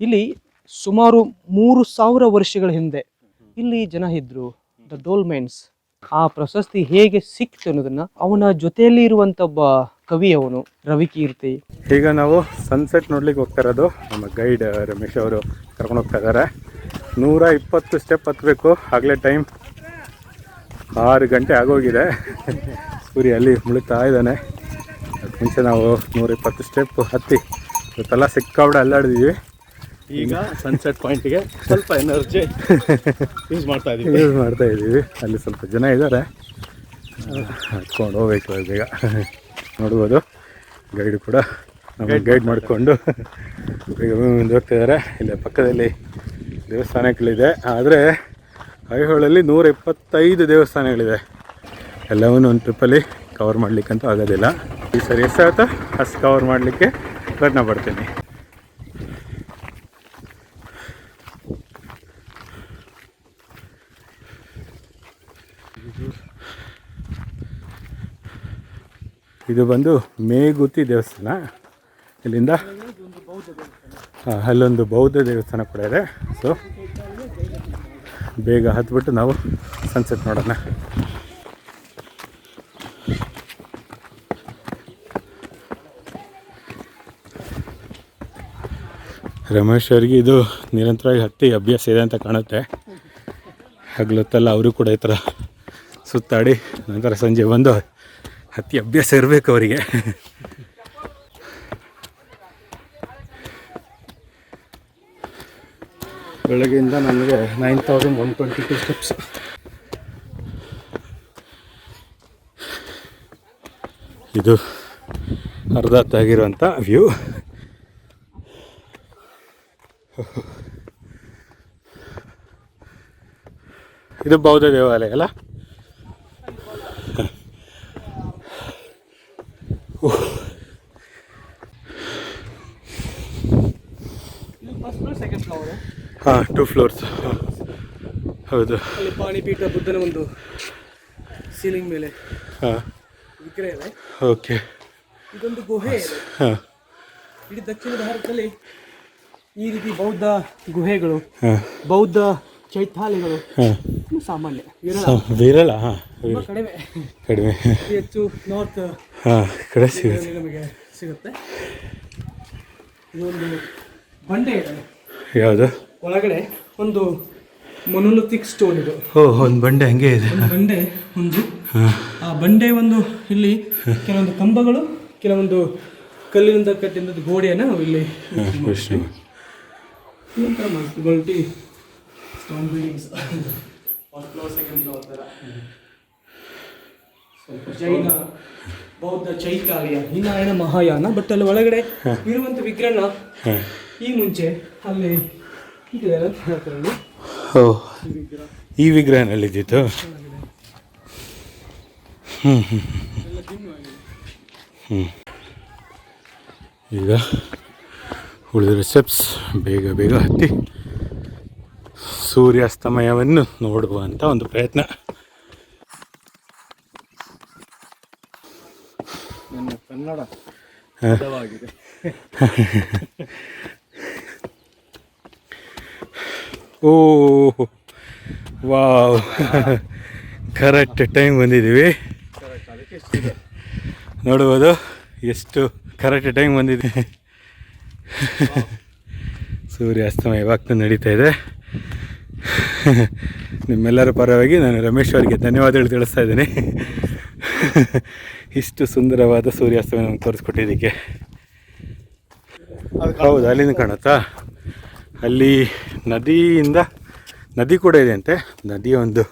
ಇಲ್ಲಿ ಸುಮಾರು ಮೂರು ಸಾವಿರ ವರ್ಷಗಳ ಹಿಂದೆ ಇಲ್ಲಿ ಜನ ಇದ್ರು ದ ಡೋಲ್ಮೆನ್ಸ್ ಆ ಪ್ರಶಸ್ತಿ ಹೇಗೆ ಸಿಕ್ತು ಅನ್ನೋದನ್ನ ಅವನ ಜೊತೆಯಲ್ಲಿ ಇರುವಂತ ಒಬ್ಬ ಕವಿ ಅವನು ರವಿಕೀರ್ತಿ ಈಗ ನಾವು ಸನ್ಸೆಟ್ ನೋಡ್ಲಿಕ್ಕೆ ಹೋಗ್ತಾ ಇರೋದು, ನಮ್ಮ ಗೈಡ್ ರಮೇಶ್ ಅವರು ಕರ್ಕೊಂಡು ಹೋಗ್ತಾ ಇದ್ದಾರೆ. ನೂರ ಇಪ್ಪತ್ತು ಸ್ಟೆಪ್ ಹತ್ತಬೇಕು ಆಗಲೇ ಟೈಮ್ ಆರು ಗಂಟೆ ಆಗೋಗಿದೆ. ಸೂರ್ಯ ಅಲ್ಲಿ ಮುಳುಗ್ತಾ ಇದ್ದಾನೆ. ಮುಂಚೆ ನಾವು ನೂರ ಇಪ್ಪತ್ತು ಸ್ಟೆಪ್ ಹತ್ತಿ, ಇವತ್ತೆಲ್ಲ ಸಿಕ್ಕಾಬಿಡ ಅಲ್ಲಾಡಿದೀವಿ. ಈಗ ಸನ್ಸೆಟ್ ಪಾಯಿಂಟ್ಗೆ ಸ್ವಲ್ಪ ಎನರ್ಜಿ ಯೂಸ್ ಮಾಡ್ತಾ ಇದೀವಿ. ಯೂಸ್ ಮಾಡ್ತಾ ಇದ್ದೀವಿ ಅಲ್ಲಿ ಸ್ವಲ್ಪ ಜನ ಇದ್ದಾರೆ. ಹತ್ಕೊಂಡು ಹೋಗ್ಬೇಕು ಬೇಗ. ನೋಡ್ಬೋದು. ಗೈಡ್ ಕೂಡ ನಮಗೆ ಗೈಡ್ ಮಾಡಿಕೊಂಡು ಈಗ ಮುಂದೆ ಹೋಗ್ತಾ ಇದ್ದಾರೆ. ಇಲ್ಲಿ ಪಕ್ಕದಲ್ಲಿ ದೇವಸ್ಥಾನಗಳಿದೆ. ಆದರೆ ಐಹೊಳಲ್ಲಿ ನೂರ ಇಪ್ಪತ್ತೈದು ದೇವಸ್ಥಾನಗಳಿದೆ. ಎಲ್ಲವನ್ನೂ ಒಂದು ಟ್ರಿಪ್ಪಲ್ಲಿ ಕವರ್ ಮಾಡಲಿಕ್ಕಂತೂ ಆಗೋದಿಲ್ಲ. ಈ ಸರಿ ಎಷ್ಟಾಗುತ್ತೋ ಅಷ್ಟು ಕವರ್ ಮಾಡಲಿಕ್ಕೆ ಪ್ರಯತ್ನ ಪಡ್ತೀನಿ. ಇದು ಬಂದು ಮೇಗುತಿ ದೇವಸ್ಥಾನ. ಇಲ್ಲಿಂದ ಅಲ್ಲೊಂದು ಬೌದ್ಧ ದೇವಸ್ಥಾನ ಕೂಡ ಇದೆ. ಸೊ ಬೇಗ ಹತ್ಬಿಟ್ಟು ನಾವು ಸನ್ಸೆಟ್ ನೋಡೋಣ. ರಮೇಶ್ ಅವರಿಗೆ ಇದು ನಿರಂತರವಾಗಿ ಹತ್ತಿ ಅಭ್ಯಾಸ ಇದೆ ಅಂತ ಕಾಣುತ್ತೆ. ಹಗ್ಲೊತ್ತಲ್ಲ ಅವರು ಕೂಡ ಈ ಥರ ಸುತ್ತಾಡಿ ನಂತರ ಸಂಜೆ ಬಂದು ಹತ್ತಿ ಅಭ್ಯಾಸ ಇರಬೇಕು ಅವರಿಗೆ. ಬೆಳಗ್ಗೆಯಿಂದ ನನಗೆ nine thousand one twenty two steps ಇದು ಅರ್ಧ ತಾಗಿರುವಂಥ ವ್ಯೂ ಇದು ಬೌದ್ಧ ದೇವಾಲಯ ಅಲ್ಲ ಸೆಕೆಂಡ್ ಫ್ಲವರ್ ಹಾಂ ಟೂ ಫ್ಲೋರ್ಸ್ ಹೌದು. ಪಾಣಿಪೀಠ ಬುದ್ಧನ ಒಂದು ಸೀಲಿಂಗ್ ಮೇಲೆ ಹಾಂ. ವಿಗ್ರಹ ಇದೆ. ಓಕೆ. ಇದೊಂದು ಗುಹೆ ಇದೆ. ಹಾಂ. ಇಡೀ ದಕ್ಷಿಣ ಭಾರತದಲ್ಲಿ ಈ ರೀತಿ ಬೌದ್ಧ ಗುಹೆಗಳು ಬೌದ್ಧ ಚೈತ್ಯಾಲಯಗಳು ಸಾಮಾನ್ಯ ವಿರಳ. ಕಡಿಮೆ. ಕಡಿಮೆ. ಹೆಚ್ಚು ನಾರ್ತ್ ಹಾಂ ಕಡೆ ಸಿಗುತ್ತೆ. ನಮಗೆ ಸಿಗುತ್ತೆ. ಇದೊಂದು ಬಂಡೆ ಇದೆ. ಯಾವುದು? ಒಳಗಡೆ ಒಂದು ಮೊನೋಲಿಥಿಕ್ ಸ್ಟೋನ್ ಇದು. ಓ ಒಂದು ಬಂಡೆ ಹಂಗೆ ಇದೆ. ಬಂಡೆ ಒಂದು. ಆ ಬಂಡೆ ಒಂದು ಇಲ್ಲಿ ಕೆಲವೊಂದು ಕಂಬಗಳು ಕೆಲವೊಂದು ಕಲ್ಲಿನಿಂದ ಕಟ್ಟಿದ ಗೋಡೆಯನ್ನು ನಾವು ಇಲ್ಲಿ ವಿಷ್ಣು ನಂತರ stone buildings first floor second floor ಥರ. ಸ್ವಲ್ಪ ಜೈನ ಬೌದ್ಧ ಚೈತ್ಯಾಲಯ ಹಿನಾಯನ ಮಹಾಯಾನ ಬಟ್ ಅಲ್ಲಿ ಒಳಗಡೆ ಇರುವಂಥ ವಿಗ್ರಹ ಈ ಮುಂಚೆ ಅಲ್ಲಿ ಇಟ್ಟಿದ್ದಾರೆ ಅಂತ ಹೇಳ್ತಾರೆ ಓ ಈ ವಿಗ್ರಹ ಹ್ಞೂ ಹ್ಞೂ ಹ್ಞೂ ಈಗ ಉಳಿದ ಸ್ಟೆಪ್ಸ್ ಬೇಗ ಬೇಗ ಹತ್ತಿ ಸೂರ್ಯಾಸ್ತಮಯವನ್ನು ನೋಡುವಂಥ ಒಂದು ಪ್ರಯತ್ನ. ಕನ್ನಡ ಓ, ವಾವ್. ಕರೆಕ್ಟ್ ಟೈಮ್ ಬಂದಿದ್ದೀವಿ ನೋಡ್ಬೋದು ಎಷ್ಟು ಕರೆಕ್ಟ್ ಟೈಮ್ ಬಂದಿದೆ. ಇವಾಗ ನಡೀತಾ ಇದೆ. ನಿಮ್ಮೆಲ್ಲರ ಪರವಾಗಿ ನಾನು ರಮೇಶ್ ಅವರಿಗೆ ಧನ್ಯವಾದಗಳು ತಿಳಿಸ್ತಾ ಇದ್ದೀನಿ. ಇಷ್ಟು ಸುಂದರವಾದ ಸೂರ್ಯಾಸ್ತವನ್ನು ನಮ್ಗೆ ತೋರಿಸ್ಕೊಟ್ಟಿದ್ದಕ್ಕೆ. ಹೌದು, ಅಲ್ಲಿಂದ ಕಾಣುತ್ತಾ? ಅಲ್ಲಿ ನದಿಯಿಂದ ನದಿ ಕೂಡ ಇದೆ ಅಂತೆ ನದಿಯ ಒಂದು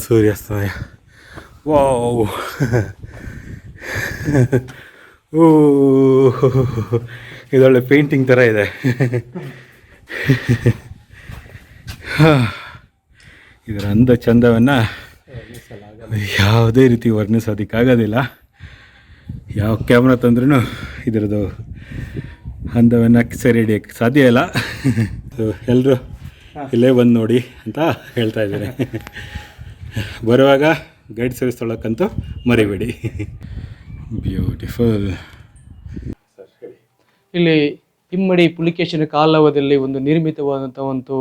ಸೂರ್ಯಾಸ್ತಮಯ ವಾವ್. ಓ ಇದೊಳ್ಳೆ ಪೇಂಟಿಂಗ್ ಥರ ಇದೆ. ಇದರ ಅಂದ ಚಂದವನ್ನು ಯಾವುದೇ ರೀತಿ ವರ್ಣಿಸೋದಕ್ಕಾಗೋದಿಲ್ಲ. ಯಾವ ಕ್ಯಾಮ್ರಾ ತಂದ್ರೂ ಇದರದ್ದು ಅಂದವನ್ನು ಸರಿ ಹಿಡಿಯಕ್ಕೆ ಸಾಧ್ಯ ಇಲ್ಲ. ಎಲ್ಲರೂ ಇಲ್ಲೇ ಬಂದು ನೋಡಿ ಅಂತ ಹೇಳ್ತಾ ಇದ್ದೀನಿ ಬರುವಾಗ ಗೈಡ್ ಸರ್ವಿಸ್ ತೊಳಕ್ಕಂತೂ ಮರಿಬೇಡಿ. ಬ್ಯೂಟಿಫುಲ್ ಇಲ್ಲಿ ಇಮ್ಮಡಿ ಪುಲಿಕೇಶನ ಕಾಲಾವಧಿಯಲ್ಲಿ ಒಂದು ನಿರ್ಮಿತವಾದಂಥ ಒಂದು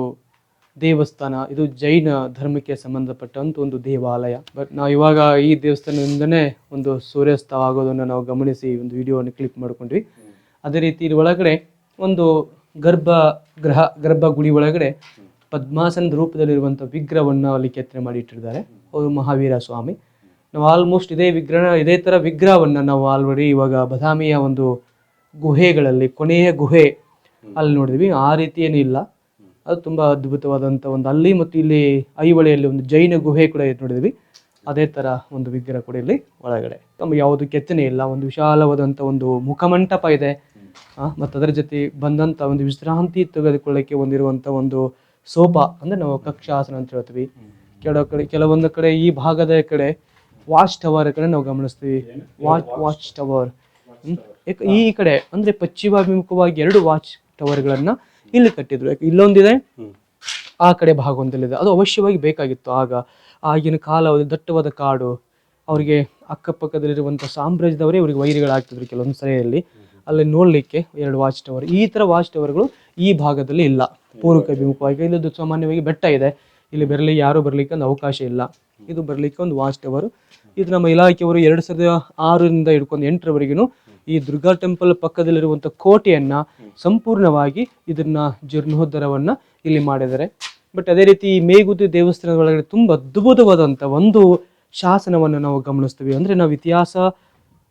ದೇವಸ್ಥಾನ ಇದು ಜೈನ ಧರ್ಮಕ್ಕೆ ಸಂಬಂಧಪಟ್ಟಂತ ಒಂದು ದೇವಾಲಯ. ಬಟ್ ನಾವು ಇವಾಗ ಈ ದೇವಸ್ಥಾನದಿಂದನೇ ಒಂದು ಸೂರ್ಯಾಸ್ತ ಆಗೋದನ್ನು ನಾವು ಗಮನಿಸಿ ಒಂದು ವಿಡಿಯೋವನ್ನು ಕ್ಲಿಕ್ ಮಾಡ್ಕೊಂಡ್ವಿ. ಅದೇ ರೀತಿ ಇಲ್ಲಿ ಒಳಗಡೆ ಒಂದು ಗರ್ಭ ಗ್ರಹ ಗರ್ಭಗುಡಿ ಒಳಗಡೆ ಪದ್ಮಾಸನದ ರೂಪದಲ್ಲಿರುವಂಥ ವಿಗ್ರಹವನ್ನು ಅಲ್ಲಿ ಕೆತ್ತನೆ ಮಾಡಿ ಇಟ್ಟಿದ್ದಾರೆ. ಅವರು ಮಹಾವೀರ ಸ್ವಾಮಿ. ನಾವು ಆಲ್ಮೋಸ್ಟ್ ಇದೇ ವಿಗ್ರಹ, ಇದೇ ಥರ ವಿಗ್ರಹವನ್ನು ನಾವು ಆಲ್ರೆಡಿ ಇವಾಗ ಬದಾಮಿಯ ಒಂದು ಗುಹೆಗಳಲ್ಲಿ, ಕೊನೆಯ ಗುಹೆ ಅಲ್ಲಿ ನೋಡಿದ್ವಿ. ಆ ರೀತಿ ಏನೂ ಇಲ್ಲ. ಅದು ತುಂಬ ಅದ್ಭುತವಾದಂಥ ಒಂದು ಅಲ್ಲಿ ಮತ್ತು ಇಲ್ಲಿ ಐಹೊಳೆಯಲ್ಲಿ ಒಂದು ಜೈನ ಗುಹೆ ಕೂಡ ನೋಡಿದ್ವಿ. ಅದೇ ಥರ ಒಂದು ವಿಗ್ರಹ ಕೂಡ ಇಲ್ಲಿ ಒಳಗಡೆ. ನಮ್ಗೆ ಯಾವುದು ಕೆತ್ತನೆ ಇಲ್ಲ. ಒಂದು ವಿಶಾಲವಾದಂಥ ಒಂದು ಮುಖಮಂಟಪ ಇದೆ. ಮತ್ತು ಅದರ ಜೊತೆ ಬಂದಂಥ ಒಂದು ವಿಶ್ರಾಂತಿ ತೆಗೆದುಕೊಳ್ಳಕ್ಕೆ ಹೊಂದಿರುವಂಥ ಒಂದು ಸೋಪ ಅಂದರೆ ನಾವು ಕಕ್ಷಾಸನ ಅಂತ ಹೇಳ್ತೀವಿ. ಕೆಲವು ಕಡೆ, ಕೆಲವೊಂದು ಕಡೆ ಈ ಭಾಗದ ಕಡೆ ವಾಚ್ ಟವರ್ ಕಡೆ ನಾವು ಗಮನಿಸ್ತೀವಿ. ವಾಚ್ ವಾಚ್ ಟವರ್ ಈ ಕಡೆ ಅಂದರೆ ಪಶ್ಚಿಮಾಭಿಮುಖವಾಗಿ ಎರಡು ವಾಚ್ ಟವರ್ಗಳನ್ನು ಇಲ್ಲಿ ಕಟ್ಟಿದ್ರು. ಯಾಕೆ ಇಲ್ಲೊಂದಿದೆ, ಆ ಕಡೆ ಭಾಗ ಒಂದಲ್ಲಿದೆ ಅದು ಅವಶ್ಯವಾಗಿ ಬೇಕಾಗಿತ್ತು. ಆಗ ಆಗಿನ ಕಾಲ ದಟ್ಟವಾದ ಕಾಡು, ಅವರಿಗೆ ಅಕ್ಕಪಕ್ಕದಲ್ಲಿರುವಂಥ ಸಾಮ್ರಾಜ್ಯದವರೇ ಇವರಿಗೆ ವೈರಿಗಳಾಗ್ತಿದ್ರು ಕೆಲವೊಂದು ಸರಿಯಲ್ಲಿ ಅಲ್ಲಿ ನೋಡಲಿಕ್ಕೆ ಎರಡು ವಾಚ್ ಟವರ್ ಈ ಥರ ವಾಚ್ ಟವರ್ಗಳು ಈ ಭಾಗದಲ್ಲಿ ಇಲ್ಲ. ಪೂರ್ವಕ್ಕೆ ಅಭಿಮುಖವಾಗಿ. ಇಲ್ಲದ್ದು ಸಾಮಾನ್ಯವಾಗಿ ಬೆಟ್ಟ ಇದೆ. ಇಲ್ಲಿ ಬರಲಿ ಯಾರು ಬರಲಿಕ್ಕೆ ಒಂದು ಅವಕಾಶ ಇಲ್ಲ. ಇದು ಬರಲಿಕ್ಕೆ ಒಂದು ವಾಚ್ ಟವರ್ ಇದು ನಮ್ಮ ಇಲಾಖೆಯವರು ಎರಡು ಸಾವಿರದ ಆರರಿಂದ ಹಿಡ್ಕೊಂಡು ಎಂಟರವರೆಗೂ ಈ ದುರ್ಗಾ ಟೆಂಪಲ್ ಪಕ್ಕದಲ್ಲಿರುವಂಥ ಕೋಟೆಯನ್ನು ಸಂಪೂರ್ಣವಾಗಿ ಇದನ್ನ ಜೀರ್ಣೋದ್ಧಾರವನ್ನ ಇಲ್ಲಿ ಮಾಡಿದ್ದಾರೆ. ಬಟ್ ಅದೇ ರೀತಿ ಈ ಮೇಗುದಿ ದೇವಸ್ಥಾನದ ಒಳಗಡೆ ತುಂಬ ಅದ್ಭುತವಾದಂಥ ಒಂದು ಶಾಸನವನ್ನು ನಾವು ಗಮನಿಸ್ತೀವಿ. ಅಂದರೆ ನಾವು ಇತಿಹಾಸ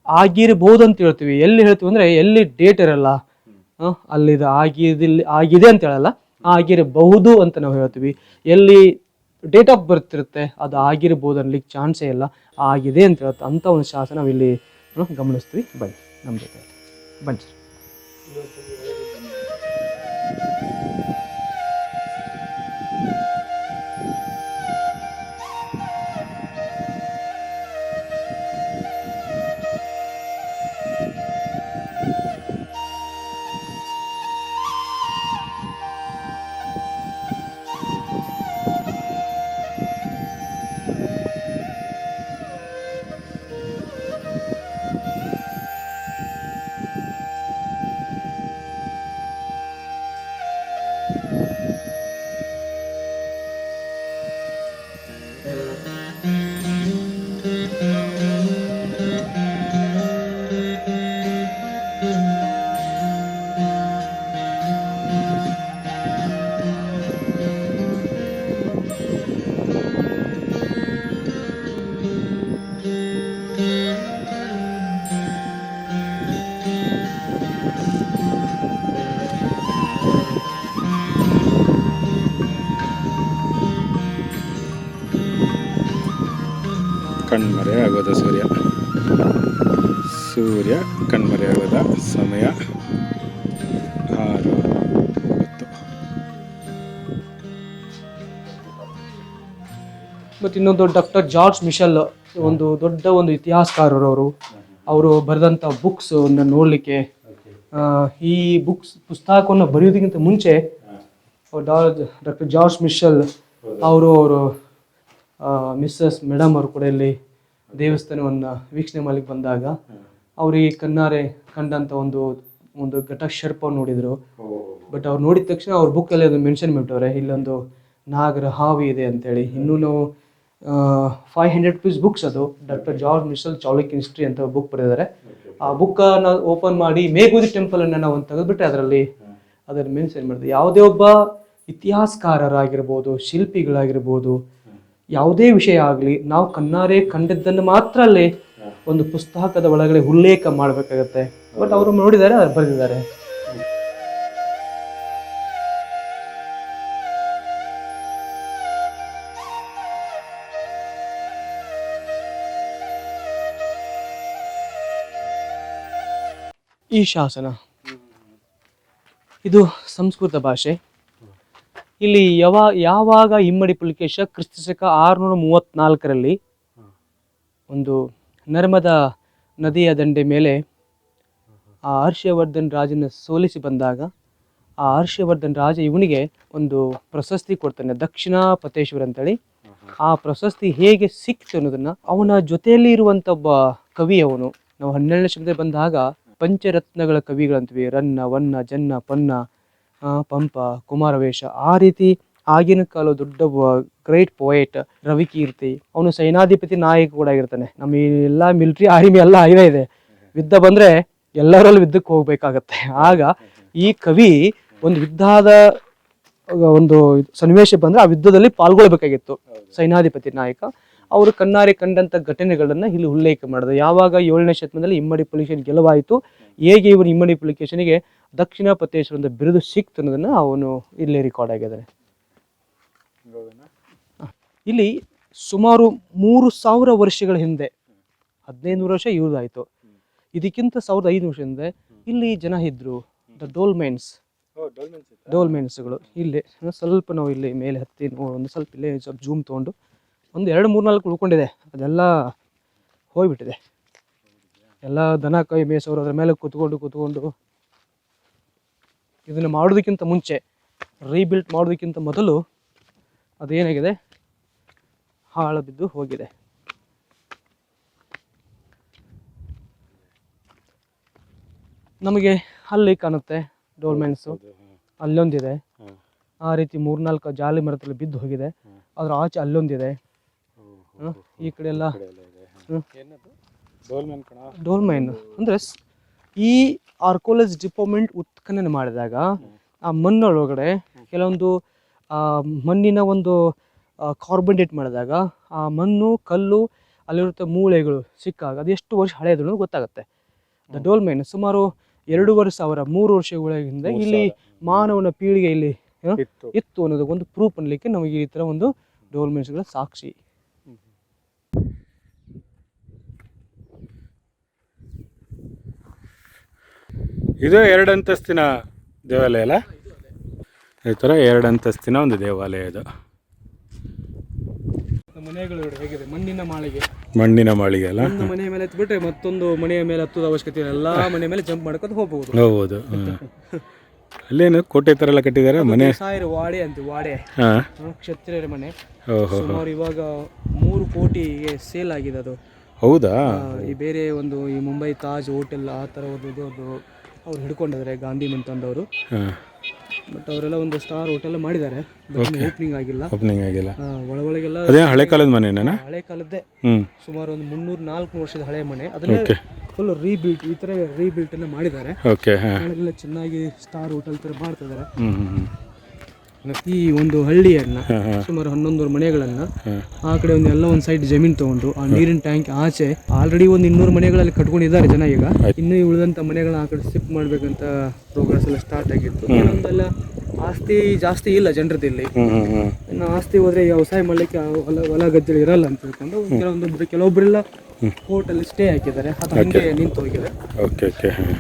ಆಗಿರ್ಬೋದು ಅಂತ ಹೇಳ್ತೀವಿ ಎಲ್ಲಿ ಹೇಳ್ತೀವಿ ಅಂದರೆ ಎಲ್ಲಿ ಡೇಟ್ ಇರಲ್ಲ. ಅಲ್ಲಿದು ಆಗಿದಿಲ್ಲ ಆಗಿದೆ ಅಂತ ಹೇಳಲ್ಲ. ಆಗಿರಬಹುದು ಅಂತ ನಾವು ಹೇಳ್ತೀವಿ. ಎಲ್ಲಿ ಡೇಟ್ ಆಫ್ ಬರ್ತ್ ಇರುತ್ತೆ, ಅದು ಆಗಿರ್ಬೋದು ಅನ್ಲಿಕ್ಕೆ ಚಾನ್ಸೇ ಇಲ್ಲ. ಆಗಿದೆ ಅಂತ ಹೇಳುತ್ತೆ. ಅಂತ ಒಂದು ಶಾಸನ ನಾವಿಲ್ಲಿ ಗಮನಿಸ್ತೀವಿ. ಬನ್ನಿ, ನಮ್ಮ ಜೊತೆ. ಬನ್ನಿ ಸರ್. ಮತ್ತು ಇನ್ನೊಂದು ಡಾಕ್ಟರ್ ಜಾರ್ಜ್ ಮಿಶಲ್ ಒಂದು ದೊಡ್ಡ ಒಂದು ಇತಿಹಾಸಕಾರರು ಅವರು ಅವರು ಬರೆದಂಥ ಬುಕ್ಸ್ ನೋಡಲಿಕ್ಕೆ ಈ ಬುಕ್ಸ್ ಪುಸ್ತಕವನ್ನು ಬರೆಯೋದಕ್ಕಿಂತ ಮುಂಚೆ ಡಾಕ್ಟರ್ ಜಾರ್ಜ್ ಮಿಶಲ್ ಅವರು ಅವರು ಮಿಸ್ಸಸ್ ಮೇಡಮ್ ಅವರು ಕೂಡ ಇಲ್ಲಿ ದೇವಸ್ಥಾನವನ್ನು ವೀಕ್ಷಣೆ ಮಾಡಲಿಕ್ಕೆ ಬಂದಾಗ ಅವರಿಗೆ ಕಣ್ಣಾರೆ ಕಂಡಂಥ ಒಂದು ಒಂದು ಘಟ ಶರ್ಪವನ್ನು ನೋಡಿದರು. ಬಟ್ ಅವ್ರು ನೋಡಿದ ತಕ್ಷಣ ಅವ್ರ ಬುಕ್ಕಲ್ಲಿ ಅದು ಮೆನ್ಷನ್ ಮಾಡ್ಬಿಟ್ಟವ್ರೆ, ಇಲ್ಲೊಂದು ನಾಗರ ಹಾವಿ ಇದೆ ಅಂತೇಳಿ. ಇನ್ನೂ ನಾವು ಫೈವ್ ಹಂಡ್ರೆಡ್ ರುಪೀಸ್ ಬುಕ್ಸ್ ಅದು. Doctor George Michell Chalukya history ಅಂತ ಬುಕ್ ಬರೆದಿದ್ದಾರೆ. ಆ ಬುಕ್ಕನ್ನು ಓಪನ್ ಮಾಡಿ ಮೇಘೂದಿ ಟೆಂಪಲನ್ನು ನಾವು ಒಂದು ತೆಗೆದುಬಿಟ್ರೆ ಅದರಲ್ಲಿ ಅದನ್ನು ಮೆನ್ಷನ್ ಮಾಡಿದೆ ಯಾವುದೇ ಒಬ್ಬ ಇತಿಹಾಸಕಾರರಾಗಿರ್ಬೋದು ಶಿಲ್ಪಿಗಳಾಗಿರ್ಬೋದು ಯಾವುದೇ ವಿಷಯ ಆಗಲಿ ನಾವು ಕಣ್ಣಾರೆ ಕಂಡದ್ದನ್ನು ಮಾತ್ರ ಅಲ್ಲಿ ಒಂದು ಪುಸ್ತಕದ ಒಳಗಡೆ ಉಲ್ಲೇಖ ಮಾಡಬೇಕಾಗತ್ತೆ. ಬಟ್ ಅವರು ನೋಡಿದ್ದಾರೆ ಅವ್ರು ಬರೆದಿದ್ದಾರೆ. ಈ ಶಾಸನ. ಇದು ಸಂಸ್ಕೃತ ಭಾಷೆ. ಇಲ್ಲಿ ಯಾವ, ಯಾವಾಗ ಇಮ್ಮಡಿ ಪುಲಿಕೇಶ ಕ್ರಿಸ್ತಶಕ ಆರುನೂರ ಮೂವತ್ತ್ನಾಲ್ಕರಲ್ಲಿ ಒಂದು ನರ್ಮದಾ ನದಿಯ ದಂಡೆ ಮೇಲೆ ಆ ಹರ್ಷವರ್ಧನ್ ರಾಜನ ಸೋಲಿಸಿ ಬಂದಾಗ ಆ ಹರ್ಷವರ್ಧನ್ ರಾಜ ಇವನಿಗೆ ಒಂದು ಪ್ರಶಸ್ತಿ ಕೊಡ್ತಾನೆ ದಕ್ಷಿಣ ಪತೇಶ್ವರ ಅಂತೇಳಿ. ಆ ಪ್ರಶಸ್ತಿ ಹೇಗೆ ಸಿಕ್ತು ಅನ್ನೋದನ್ನು ಅವನ ಜೊತೆಯಲ್ಲಿ ಇರುವಂಥ ಒಬ್ಬ ಕವಿ ಅವನು. ನಾವು ಹನ್ನೆರಡನೇ ಶಬ್ದ ಬಂದಾಗ ಪಂಚರತ್ನಗಳ ಕವಿಗಳಂತೀವಿ. ರನ್ನ ವನ್ನ ಜನ್ನ ಪನ್ನ ಪಂಪ ಕುಮಾರವೇಶ. ಆ ರೀತಿ ಆಗಿನ ಕಾಲ ದೊಡ್ಡ ಗ್ರೇಟ್ ಪೋಯೆಟ್ ರವಿಕೀರ್ತಿ. ಅವನು ಸೈನಾಧಿಪತಿ ನಾಯಕ ಕೂಡ ಆಗಿರ್ತಾನೆ. ನಮ್ಮ ಎಲ್ಲ ಮಿಲಿಟರಿ ಆರ್ಮಿ ಎಲ್ಲ ಆಗಿದೆ ಇದೆ. ಯುದ್ಧ ಬಂದ್ರೆ ಎಲ್ಲರಲ್ಲೂ ಯುದ್ಧಕ್ಕೆ ಹೋಗ್ಬೇಕಾಗತ್ತೆ. ಆಗ ಈ ಕವಿ ಒಂದು ಯುದ್ಧದ ಒಂದು ಸನ್ನಿವೇಶ ಬಂದ್ರೆ ಆ ಯುದ್ಧದಲ್ಲಿ ಪಾಲ್ಗೊಳ್ಬೇಕಾಗಿತ್ತು. ಸೈನಾಧಿಪತಿ ನಾಯಕ. ಅವರು ಕಣ್ಣಾರೆ ಕಂಡಂತ ಘಟನೆಗಳನ್ನ ಇಲ್ಲಿ ಉಲ್ಲೇಖ ಮಾಡಿದೆ. ಯಾವಾಗ ಏಳನೇ ಶತಮಾನದಲ್ಲಿ ಇಮ್ಮಡಿ ಪುಲಿಕೇಶನ್ ಗೆಲುವಾಯಿತು ಹೇಗೆ ಇವರು ಇಮ್ಮಡಿ ಪುಲಿಕೇಶನಿಗೆ ದಕ್ಷಿಣ ಪ್ರದೇಶದಿಂದ ಬಿರುದು ಸಿಕ್ತು ಅನ್ನೋದನ್ನ ಅವನು ಇಲ್ಲಿ ರೆಕಾರ್ಡ್ ಆಗಿದ್ದಾರೆ ಇಲ್ಲಿ ಸುಮಾರು ಮೂರು ಸಾವಿರ ವರ್ಷಗಳ ಹಿಂದೆ ಹದಿನೈದು ವರ್ಷ ಆಯಿತು ಇದಕ್ಕಿಂತ ಸಾವಿರದ ಐದು ವರ್ಷ ಹಿಂದೆ ಇಲ್ಲಿ ಜನ ಇದ್ರು ದ ಡೋಲ್ಮೆನ್ಸ್ ಡೋಲ್ಮೆನ್ಸ್ಗಳು ಇಲ್ಲಿ ಸ್ವಲ್ಪ ನಾವು ಇಲ್ಲಿ ಮೇಲೆ ಹತ್ತಿ ಒಂದು ಸ್ವಲ್ಪ ಇಲ್ಲೇ ಸ್ವಲ್ಪ ಜೂಮ್ ತೊಗೊಂಡು ಒಂದು ಎರಡು ಮೂರು ನಾಲ್ಕು ಉಳ್ಕೊಂಡಿದೆ. ಅದೆಲ್ಲ ಹೋಗ್ಬಿಟ್ಟಿದೆ. ಎಲ್ಲ ದನ ಕೈ ಮೇಸೋರು ಅದ್ರ ಮೇಲೆ ಕೂತ್ಕೊಂಡು ಕೂತ್ಕೊಂಡು ಇದನ್ನು ಮಾಡೋದಕ್ಕಿಂತ ಮುಂಚೆ ರೀಬಿಲ್ಟ್ ಮಾಡೋದಕ್ಕಿಂತ ಮೊದಲು ಅದೇನಾಗಿದೆ? ಹಾಳು ಬಿದ್ದು ಹೋಗಿದೆ. ನಮಗೆ ಅಲ್ಲಿ ಕಾಣುತ್ತೆ ಡೋಲ್ಮೆನ್ಸು ಅಲ್ಲೊಂದಿದೆ. ಆ ರೀತಿ ಮೂರ್ನಾಲ್ಕು ಜಾಲಿ ಮರದಲ್ಲಿ ಬಿದ್ದು ಹೋಗಿದೆ. ಅದರ ಆಚೆ ಅಲ್ಲೊಂದಿದೆ. ಈ ಕಡೆ ಎಲ್ಲ. ಡೋಲ್ಮೈನ್ ಅಂದ್ರೆ ಈ ಆರ್ಕೋಲಜಿ ಡಿಪಾರ್ಟ್ಮೆಂಟ್ ಉತ್ಖನನ ಮಾಡಿದಾಗ ಆ ಮಣ್ಣೊಳಗಡೆ ಕೆಲವೊಂದು ಆ ಮಣ್ಣಿನ ಒಂದು ಕಾರ್ಬನ್ಡೇಟ್ ಮಾಡಿದಾಗ ಆ ಮಣ್ಣು ಕಲ್ಲು ಅಲ್ಲಿರುತ್ತೆ ಮೂಳೆಗಳು ಸಿಕ್ಕಾಗ ಅದು ಎಷ್ಟು ವರ್ಷ ಹಳೆಯದು ಗೊತ್ತಾಗುತ್ತೆ. ದ ಡೋಲ್ಮೈನ್ ಸುಮಾರು ಎರಡೂವರೆ ಸಾವಿರ ಮೂರು ವರ್ಷಗಳ ಹಿಂದೆ ಇಲ್ಲಿ ಮಾನವನ ಪೀಳಿಗೆ ಇಲ್ಲಿ ಇತ್ತು. ಅನ್ನೋದಕ್ಕೆ ಒಂದು ಪ್ರೂಫ್ ಅನ್ನಲಿಕ್ಕೆ ನಮಗೆ ಈ ಥರ ಒಂದು ಡೋಲ್ಮೆನ್ಸ್ಗಳ ಸಾಕ್ಷಿ. ಇದು ಎರಡು ಅಂತಸ್ತಿನ ದೇವಾಲಯ ಅಲ್ಲ? ಈ ಥರ ಎರಡು ಅಂತಸ್ತಿನ ಒಂದು ದೇವಾಲಯ ಇದು. ಮನೆಗಳು ಹೇಗಿದೆ ಮಣ್ಣಿನ ಮಾಳಿಗೆ. ಮಣ್ಣಿನ ಮಾಳಿಗೆ ಅಲ್ಲ? ಒಂದು ಮನೆಯ ಮೇಲೆ ಹತ್ಬಿಟ್ರೆ ಮತ್ತೊಂದು ಮನೆಯ ಮೇಲೆ ಹತ್ತದ ಅವಶ್ಯಕತೆ ಎಲ್ಲ ಎಲ್ಲಾ ಮನೆ ಮೇಲೆ ಜಂಪ್ ಮಾಡ್ಕೊಂಡು ಹೋಗ್ಬೋದು. ಹೌದು ಹ್ಮ್. ಅಲ್ಲೇನು ಕೋಟೆ ಥರ ಎಲ್ಲ ಕಟ್ಟಿದ್ದಾರೆ ಮನೆ? ಸಾವಿರ ವಾಡೆ ಅಂತ ವಾಡೆ. ಕ್ಷತ್ರಿಯರ ಮನೆ. ಸುಮಾರು ಇವಾಗ ಮೂರು ಕೋಟಿಗೆ ಸೇಲ್ ಆಗಿದೆ ಅದು. ಹೌದಾ? ಈ ಬೇರೆ ಒಂದು ಈ ಮುಂಬೈ ತಾಜ್ ಹೋಟೆಲ್ ಆ ಥರ ಒಂದು ಇದು ಒಂದು ಅವ್ರು ಹಿಡ್ಕೊಂಡಿದ್ದಾರೆ ಗಾಂಧಿ ಮಂತಂದವರು ಬಟ್ ಅವರೆಲ್ಲ ಒಂದು ಸ್ಟಾರ್ ಹೋಟೆಲ್ ಮಾಡಿದ್ದಾರೆ ಓಪನಿಂಗ್ ಆಗಿಲ್ಲ. ಓಪನಿಂಗ್ ಆಗಿಲ್ಲ. ಒಳಗೊಳಗೆಲ್ಲ ಒಳ ಒಳಗೆಲ್ಲ ಅದೇ ಹಳೆ ಕಾಲದ ಮನೆನಾ ಹಳೆ ಕಾಲದ್ದೇ. ಸುಮಾರು ಒಂದು ಮುನ್ನೂರು ನಾಲ್ಕು ವರ್ಷದ ಹಳೆ ಮನೆ. ಅದನ್ನ ಫುಲ್ ರೀಬಿಲ್ಟ್ ಈ ತರ ರೀಬಿಲ್ಟ್ ಅನ್ನ ಮಾಡಿದ್ದಾರೆ. ಓಕೆ ಚೆನ್ನಾಗಿ ಸ್ಟಾರ್ ಹೋಟೆಲ್ ತರ ಮಾಡ್ತಿದ್ದಾರೆ. ಈ ಒಂದು ಹಳ್ಳಿಯನ್ನ ಸುಮಾರು ಹನ್ನೊಂದು ಮನೆಗಳನ್ನ ಆ ಕಡೆ ಒಂದು ಎಲ್ಲ ಒಂದು ಸೈಡ್ ಜಮೀನ್ ತಗೊಂಡು ಆ ನೀರಿನ ಟ್ಯಾಂಕ್ ಆಚೆ ಆಲ್ರೆಡಿ ಒಂದು ಇನ್ನೂರು ಮನೆಗಳಲ್ಲಿ ಕಟ್ಕೊಂಡಿದ್ದಾರೆ ಜನ ಈಗ. ಇನ್ನು ಉಳಿದಂತ ಮನೆಗಳನ್ನ ಆ ಕಡೆ ಶಿಫ್ಟ್ ಮಾಡ್ಬೇಕಂತ ಪ್ರೋಗ್ರೆಸ್ ಎಲ್ಲ ಸ್ಟಾರ್ಟ್ ಆಗಿತ್ತು. ಇನ್ನೊಂದೆಲ್ಲ ಆಸ್ತಿ ಜಾಸ್ತಿ ಇಲ್ಲ ಹ್ಞೂ ಇನ್ನು ಆಸ್ತಿ ಹೋದ್ರೆ ವ್ಯವಸಾಯ ಮಾಡ್ಲಿಕ್ಕೆ ಹೊಲ ಹೊಲ ಗದ್ದೆ ಇರಲ್ಲ ಅಂತ ತಿಳ್ಕೊಂಡು ಕೆಲವೊಂದು ಕೆಲವೊಬ್ಬರೆಲ್ಲ ಕೋರ್ಟಲ್ಲಿ ಸ್ಟೇ ಹಾಕಿದ್ದಾರೆ. ಅದು ಹಂಗೆ ನಿಂತು ಹೋಗಿದೆ. ಓಕೆ ಓಕೆ ಹಾಂ